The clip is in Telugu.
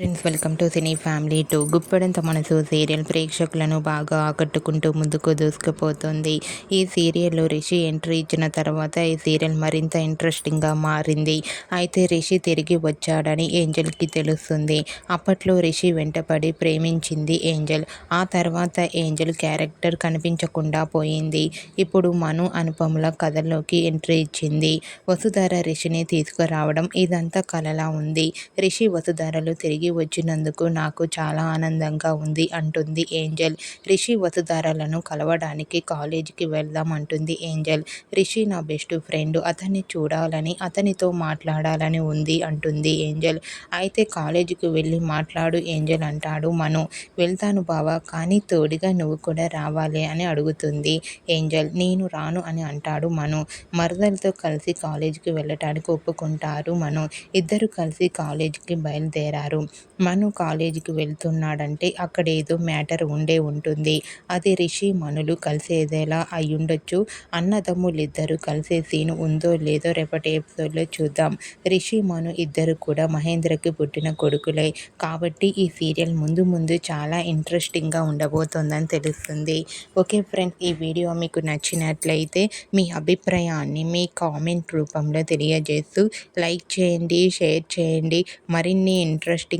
Friends welcome to cine family two Guppedantha Manasu serial ప్రేక్షకులను బాగా ఆకట్టుకుంటూ ముందుకు దూసుకుపోతుంది. ఈ సీరియల్లో రిషి ఎంట్రీ ఇచ్చిన తర్వాత ఈ సీరియల్ మరింత ఇంట్రెస్టింగ్గా మారింది. అయితే రిషి తిరిగి వచ్చాడని ఏంజల్కి తెలుస్తుంది. అప్పట్లో రిషి వెంటపడి ప్రేమించింది ఏంజల్. ఆ తర్వాత ఏంజల్ క్యారెక్టర్ కనిపించకుండా పోయింది. ఇప్పుడు మను అనుపముల కథల్లోకి ఎంట్రీ ఇచ్చింది. వసుధార రిషిని తీసుకురావడం ఇదంతా కలలా ఉంది. రిషి వసుధారలు తిరిగి వచ్చినందుకు నాకు చాలా ఆనందంగా ఉంది అంటుంది ఏంజల్. రిషి వసుధారలను కలవడానికి కాలేజీకి వెళ్దాం అంటుంది ఏంజల్. రిషి నా బెస్ట్ ఫ్రెండ్ అతన్ని చూడాలని అతనితో మాట్లాడాలని ఉంది అంటుంది ఏంజల్. అయితే కాలేజీకి వెళ్ళి మాట్లాడు ఏంజల్ అంటాడు మను. వెళ్తాను బావా కానీ తోడుగా నువ్వు కూడా రావాలి అని అడుగుతుంది ఏంజల్. నేను రాను అని అంటాడు మను. మరదలతో కలిసి కాలేజీకి వెళ్ళటానికి ఒప్పుకుంటారు మను. ఇద్దరు కలిసి కాలేజీకి బయలుదేరారు. మను కాలేజీకి వెళ్తున్నాడంటే అక్కడ ఏదో మ్యాటర్ ఉండే ఉంటుంది. అది రిషి మనులు కలిసేదేలా అయ్యుండొచ్చు. అన్నదమ్ములిద్దరూ కలిసే సీన్ ఉందో లేదో రేపటి ఎపిసోడ్లో చూద్దాం. రిషి మను ఇద్దరు కూడా మహేంద్రకి పుట్టిన కొడుకులే. కాబట్టి ఈ సీరియల్ ముందు ముందు చాలా ఇంట్రెస్టింగ్గా ఉండబోతోందని తెలుస్తుంది. ఓకే ఫ్రెండ్స్ ఈ వీడియో మీకు నచ్చినట్లయితే మీ అభిప్రాయాన్ని మీ కామెంట్ రూపంలో తెలియజేస్తూ లైక్ చేయండి షేర్ చేయండి. మరిన్ని interesting